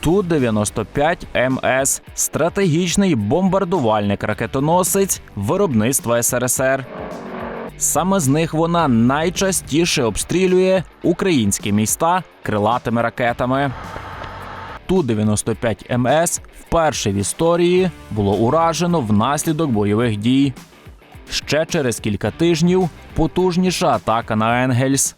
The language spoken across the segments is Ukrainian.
Ту-95 МС – стратегічний бомбардувальник-ракетоносець виробництва СРСР. Саме з них вона найчастіше обстрілює українські міста крилатими ракетами. Ту-95 МС вперше в історії було уражено внаслідок бойових дій. Ще через кілька тижнів потужніша атака на Енгельс.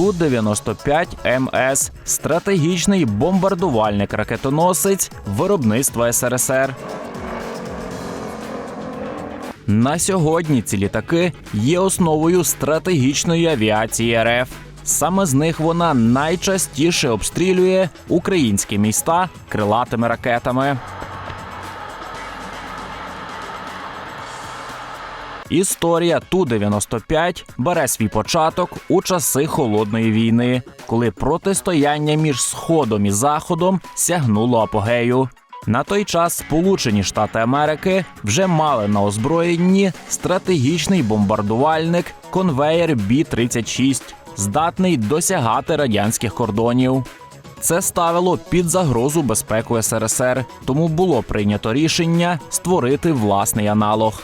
Ту-95 МС – стратегічний бомбардувальник-ракетоносець виробництва СРСР. На сьогодні ці літаки є основою стратегічної авіації РФ. Саме з них вона найчастіше обстрілює українські міста крилатими ракетами. Історія Ту-95 бере свій початок у часи холодної війни, коли протистояння між сходом і заходом сягнуло апогею. На той час Сполучені Штати Америки вже мали на озброєнні стратегічний бомбардувальник конвеєр Бі-36, здатний досягати радянських кордонів. Це ставило під загрозу безпеку СРСР, тому було прийнято рішення створити власний аналог.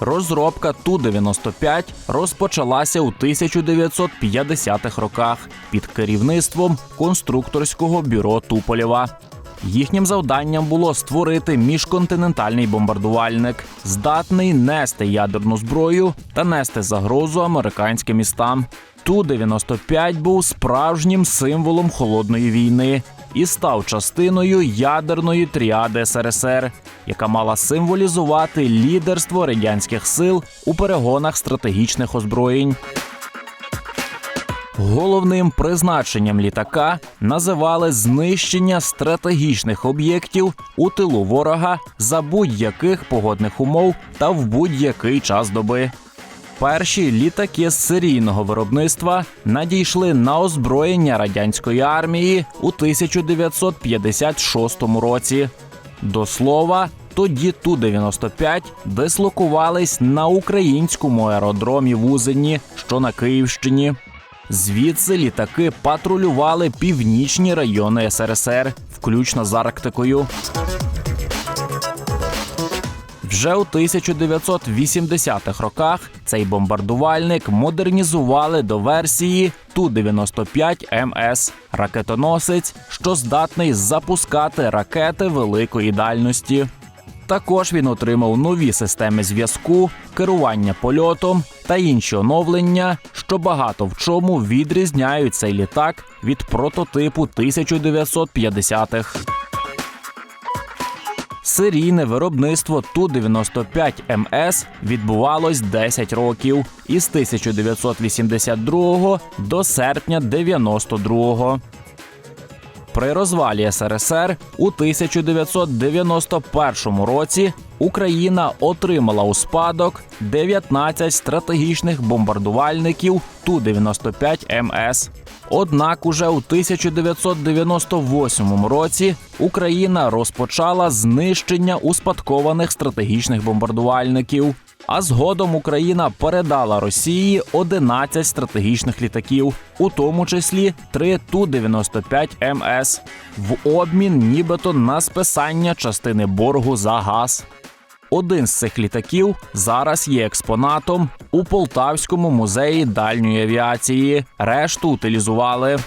Розробка Ту-95 розпочалася у 1950-х роках під керівництвом конструкторського бюро Туполєва. Їхнім завданням було створити міжконтинентальний бомбардувальник, здатний нести ядерну зброю та нести загрозу американським містам. Ту-95 був справжнім символом холодної війни і став частиною ядерної тріади СРСР, яка мала символізувати лідерство радянських сил у перегонах стратегічних озброєнь. Головним призначенням літака називали знищення стратегічних об'єктів у тилу ворога за будь-яких погодних умов та в будь-який час доби. Перші літаки з серійного виробництва надійшли на озброєння радянської армії у 1956 році. До слова, тоді Ту-95 дислокувались на українському аеродромі в Узені, що на Київщині. Звідси літаки патрулювали північні райони СРСР, включно з Арктикою. Вже у 1980-х роках цей бомбардувальник модернізували до версії Ту-95 МС ракетоносець, що здатний запускати ракети великої дальності. Також він отримав нові системи зв'язку, керування польотом та інші оновлення, що багато в чому відрізняють цей літак від прототипу 1950-х. Серійне виробництво Ту-95 МС відбувалось 10 років із 1982 до серпня 92 При розвалі СРСР у 1991 році Україна отримала у спадок 19 стратегічних бомбардувальників Ту-95 МС. Однак уже у 1998 році Україна розпочала знищення успадкованих стратегічних бомбардувальників. А згодом Україна передала Росії 11 стратегічних літаків, у тому числі 3 Ту-95 МС, в обмін нібито на списання частини боргу за газ. Один з цих літаків зараз є експонатом у Полтавському музеї дальньої авіації. Решту утилізували.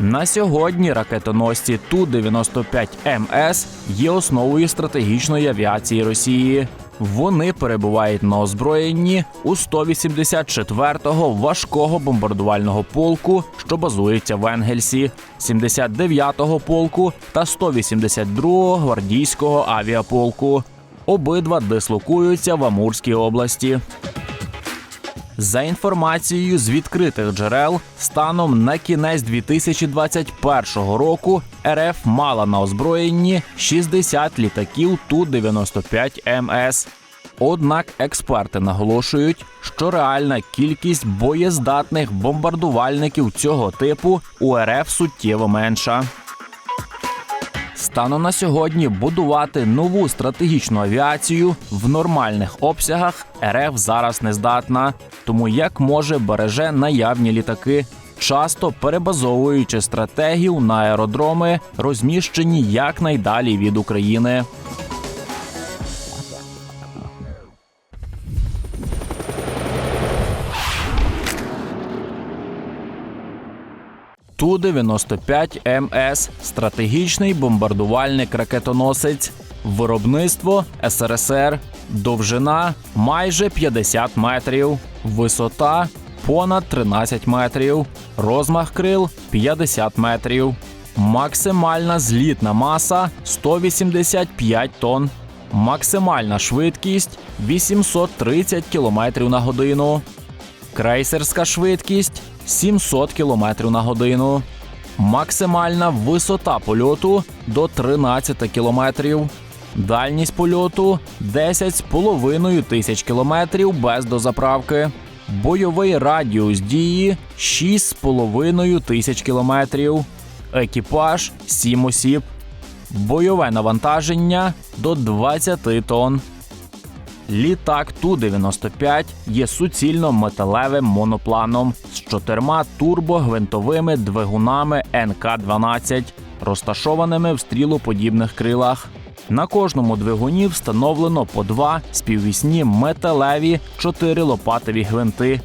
На сьогодні ракетоносці Ту-95 МС є основою стратегічної авіації Росії. Вони перебувають на озброєнні у 184-го важкого бомбардувального полку, що базується в Енгельсі, 79-го полку та 182-го гвардійського авіаполку. Обидва дислокуються в Амурській області. За інформацією з відкритих джерел, станом на кінець 2021 року РФ мала на озброєнні 60 літаків Ту-95 МС. Однак експерти наголошують, що реальна кількість боєздатних бомбардувальників цього типу у РФ суттєво менша. Станом на сьогодні будувати нову стратегічну авіацію в нормальних обсягах РФ зараз не здатна, тому як може береже наявні літаки, часто перебазовуючи стратегію на аеродроми, розміщені якнайдалі від України. Ту-95 МС – стратегічний бомбардувальник ракетоносець, виробництво СРСР, довжина майже 50 метрів, висота понад 13 метрів, розмах крил 50 метрів, максимальна злітна маса 185 тонн, максимальна швидкість 830 км на годину. Крейсерська швидкість 700 км на годину. Максимальна висота польоту до 13 км. Дальність польоту 10,5 тисяч кілометрів без дозаправки. Бойовий радіус дії 6,5 тисяч кілометрів. Екіпаж 7 осіб. Бойове навантаження до 20 тонн. Літак Ту-95 є суцільно металевим монопланом з чотирма турбогвинтовими двигунами НК-12, розташованими в стрілоподібних крилах. На кожному двигуні встановлено по два співвісні металеві чотирилопатові гвинти.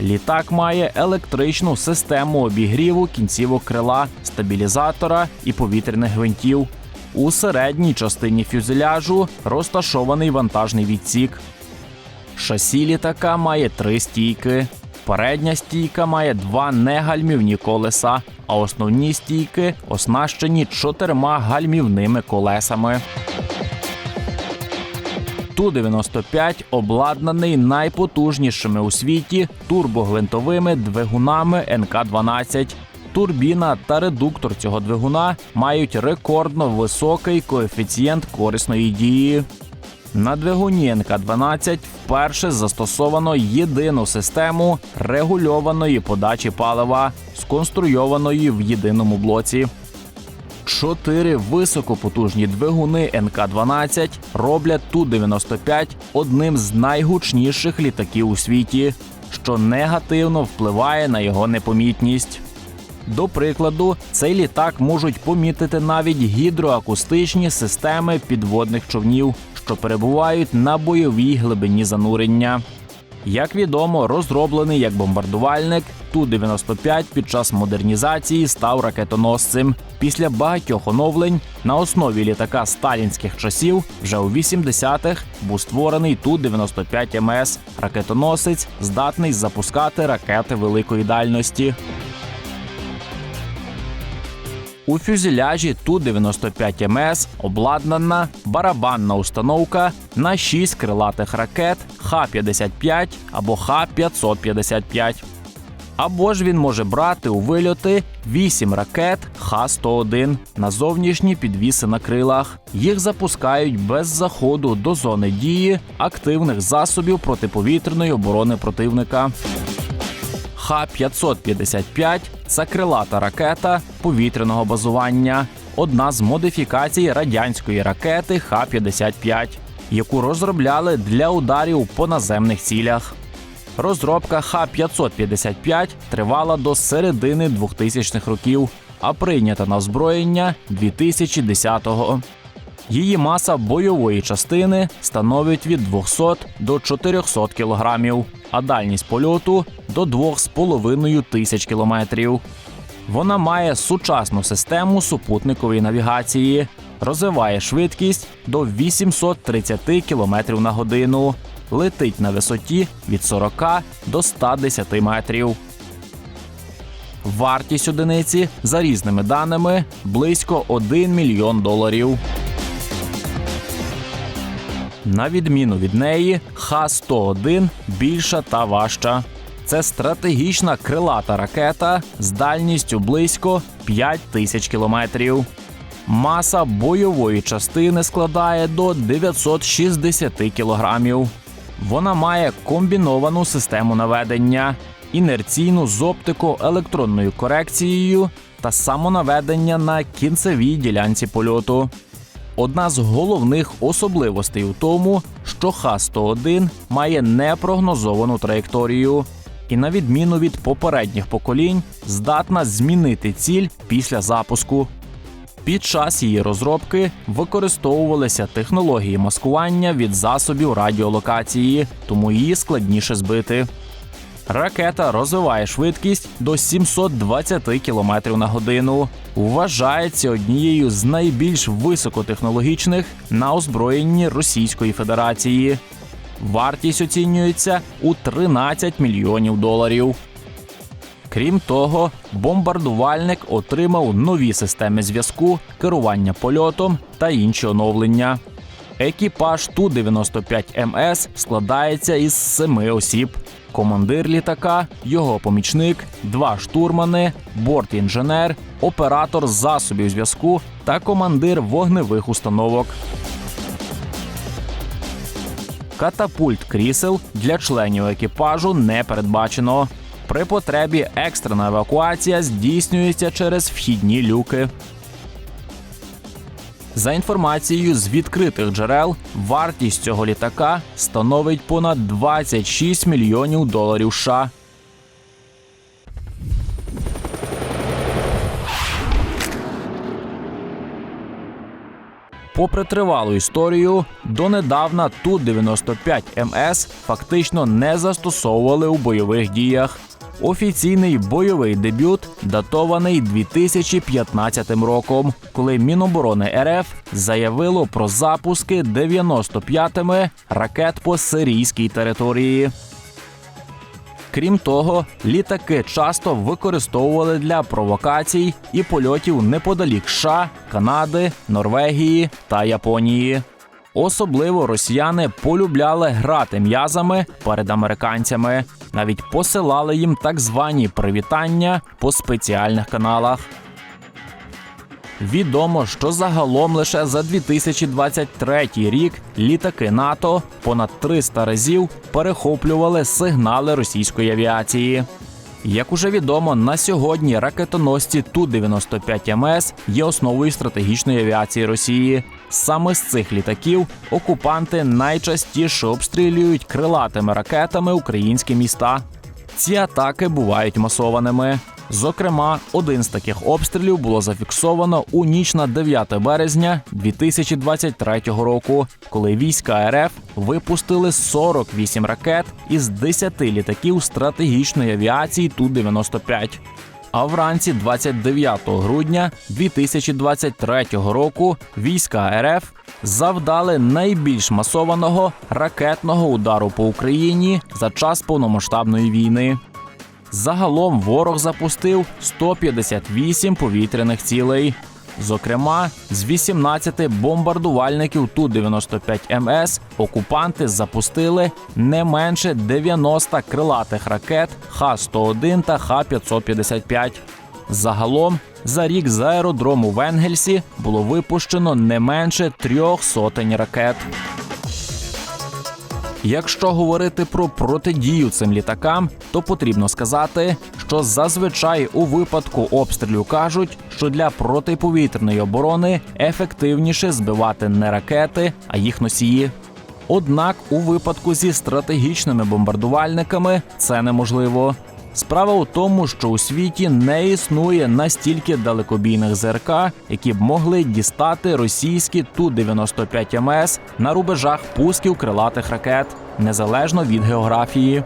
Літак має електричну систему обігріву кінцівок крила, стабілізатора і повітряних гвинтів. У середній частині фюзеляжу розташований вантажний відсік. Шасі літака має три стійки. Передня стійка має два негальмівні колеса, а основні стійки оснащені чотирма гальмівними колесами. Ту-95 обладнаний найпотужнішими у світі турбогвинтовими двигунами НК-12. Турбіна та редуктор цього двигуна мають рекордно високий коефіцієнт корисної дії. На двигуні НК-12 вперше застосовано єдину систему регульованої подачі палива, сконструйованої в єдиному блоці. Чотири високопотужні двигуни НК-12 роблять Ту-95 одним з найгучніших літаків у світі, що негативно впливає на його непомітність. До прикладу, цей літак можуть помітити навіть гідроакустичні системи підводних човнів, що перебувають на бойовій глибині занурення. Як відомо, розроблений як бомбардувальник, Ту-95 під час модернізації став ракетоносцем. Після багатьох оновлень на основі літака сталінських часів вже у 80-х був створений Ту-95 МС – ракетоносець, здатний запускати ракети великої дальності. У фюзеляжі Ту-95 МС обладнана барабанна установка на 6 крилатих ракет Х-55 або Х-555. Або ж він може брати у вильоти 8 ракет Х-101 на зовнішні підвіси на крилах. Їх запускають без заходу до зони дії активних засобів протиповітряної оборони противника. Х-555 це крилата ракета повітряного базування, одна з модифікацій радянської ракети Х-55, яку розробляли для ударів по наземних цілях. Розробка Х-555 тривала до середини 2000-х років, а прийнята на озброєння 2010-го. Її маса бойової частини становить від 200 до 400 кілограмів, а дальність польоту до 2,5 тисяч кілометрів. Вона має сучасну систему супутникової навігації, розвиває швидкість до 830 км на годину, летить на висоті від 40 до 110 метрів. Вартість одиниці за різними даними близько 1 мільйон доларів. На відміну від неї, Х-101 більша та важча. Це стратегічна крилата ракета з дальністю близько 5 тисяч кілометрів. Маса бойової частини складає до 960 кілограмів. Вона має комбіновану систему наведення, інерційну з оптико-електронною корекцією та самонаведення на кінцевій ділянці польоту. Одна з головних особливостей у тому, що Х-101 має непрогнозовану траєкторію і, на відміну від попередніх поколінь, здатна змінити ціль після запуску. Під час її розробки використовувалися технології маскування від засобів радіолокації, тому її складніше збити. Ракета розвиває швидкість до 720 км на годину. Вважається однією з найбільш високотехнологічних на озброєнні Російської Федерації. Вартість оцінюється у 13 мільйонів доларів. Крім того, бомбардувальник отримав нові системи зв'язку, керування польотом та інші оновлення. Екіпаж Ту-95 МС складається із семи осіб: командир літака, його помічник, два штурмани, борт-інженер, оператор засобів зв'язку та командир вогневих установок. Катапульт крісел для членів екіпажу не передбачено. При потребі екстрена евакуація здійснюється через вхідні люки. За інформацією з відкритих джерел, вартість цього літака становить понад 26 мільйонів доларів США. Попри тривалу історію, донедавна Ту-95 МС фактично не застосовували у бойових діях. Офіційний бойовий дебют датований 2015 роком, коли Міноборони РФ заявило про запуски 95-ми ракет по сирійській території. Крім того, літаки часто використовували для провокацій і польотів неподалік США, Канади, Норвегії та Японії. Особливо росіяни полюбляли грати м'язами перед американцями, навіть посилали їм так звані привітання по спеціальних каналах. Відомо, що загалом лише за 2023 рік літаки НАТО понад 300 разів перехоплювали сигнали російської авіації. Як уже відомо, на сьогодні ракетоносці Ту-95 МС є основою стратегічної авіації Росії. Саме з цих літаків окупанти найчастіше обстрілюють крилатими ракетами українські міста. Ці атаки бувають масованими. Зокрема, один з таких обстрілів було зафіксовано у ніч на 9 березня 2023 року, коли війська РФ випустили 48 ракет із 10 літаків стратегічної авіації Ту-95. А вранці 29 грудня 2023 року війська РФ завдали найбільш масованого ракетного удару по Україні за час повномасштабної війни. Загалом ворог запустив 158 повітряних цілей. Зокрема, з 18 бомбардувальників Ту-95 МС окупанти запустили не менше 90 крилатих ракет Х-101 та Х-555. Загалом за рік з аеродрому в Енгельсі було випущено не менше трьох сотень ракет. Якщо говорити про протидію цим літакам, то потрібно сказати, що зазвичай у випадку обстрілю кажуть, що для протиповітряної оборони ефективніше збивати не ракети, а їх носії. Однак у випадку зі стратегічними бомбардувальниками це неможливо. Справа у тому, що у світі не існує настільки далекобійних ЗРК, які б могли дістати російські Ту-95 МС на рубежах пусків крилатих ракет, незалежно від географії.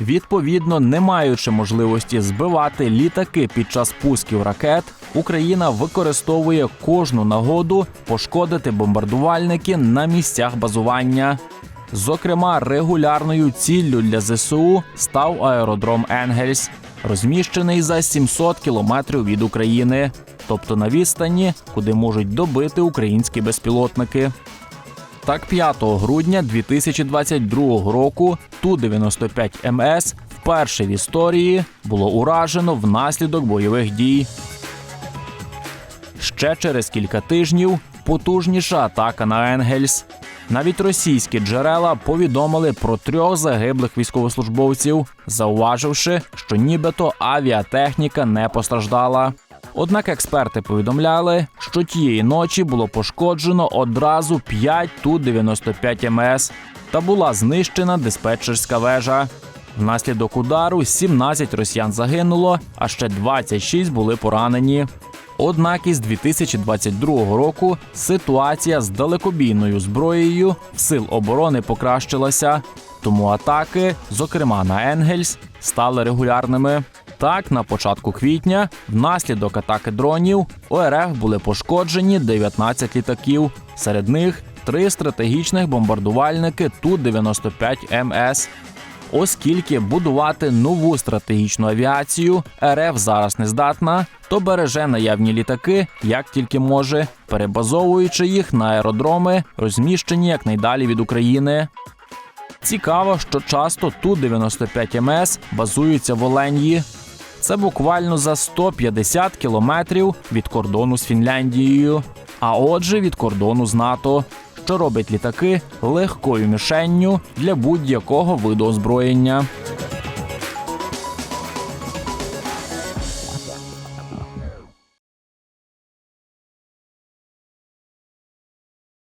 Відповідно, не маючи можливості збивати літаки під час пусків ракет, Україна використовує кожну нагоду пошкодити бомбардувальники на місцях базування. Зокрема, регулярною ціллю для ЗСУ став аеродром Енгельс, розміщений за 700 кілометрів від України, тобто на відстані, куди можуть добити українські безпілотники. Так, 5 грудня 2022 року Ту-95 МС вперше в історії було уражено внаслідок бойових дій. ще через кілька тижнів потужніша атака на Енгельс. Навіть російські джерела повідомили про трьох загиблих військовослужбовців, зауваживши, що нібито авіатехніка не постраждала. Однак експерти повідомляли, що тієї ночі було пошкоджено одразу 5 Ту-95 МС та була знищена диспетчерська вежа. Внаслідок удару 17 росіян загинуло, а ще 26 були поранені. Однак із 2022 року ситуація з далекобійною зброєю сил оборони покращилася, тому атаки, зокрема на Енгельс, стали регулярними. Так, на початку квітня, внаслідок атаки дронів, у РФ були пошкоджені 19 літаків. Серед них три стратегічних бомбардувальники Ту-95 МС. Оскільки будувати нову стратегічну авіацію РФ зараз не здатна, то береже наявні літаки як тільки може, перебазовуючи їх на аеродроми, розміщені якнайдалі від України. Цікаво, що часто Ту-95 МС базуються в Оленії. Це буквально за 150 кілометрів від кордону з Фінляндією, а отже від кордону з НАТО, що робить літаки легкою мішенню для будь-якого виду озброєння.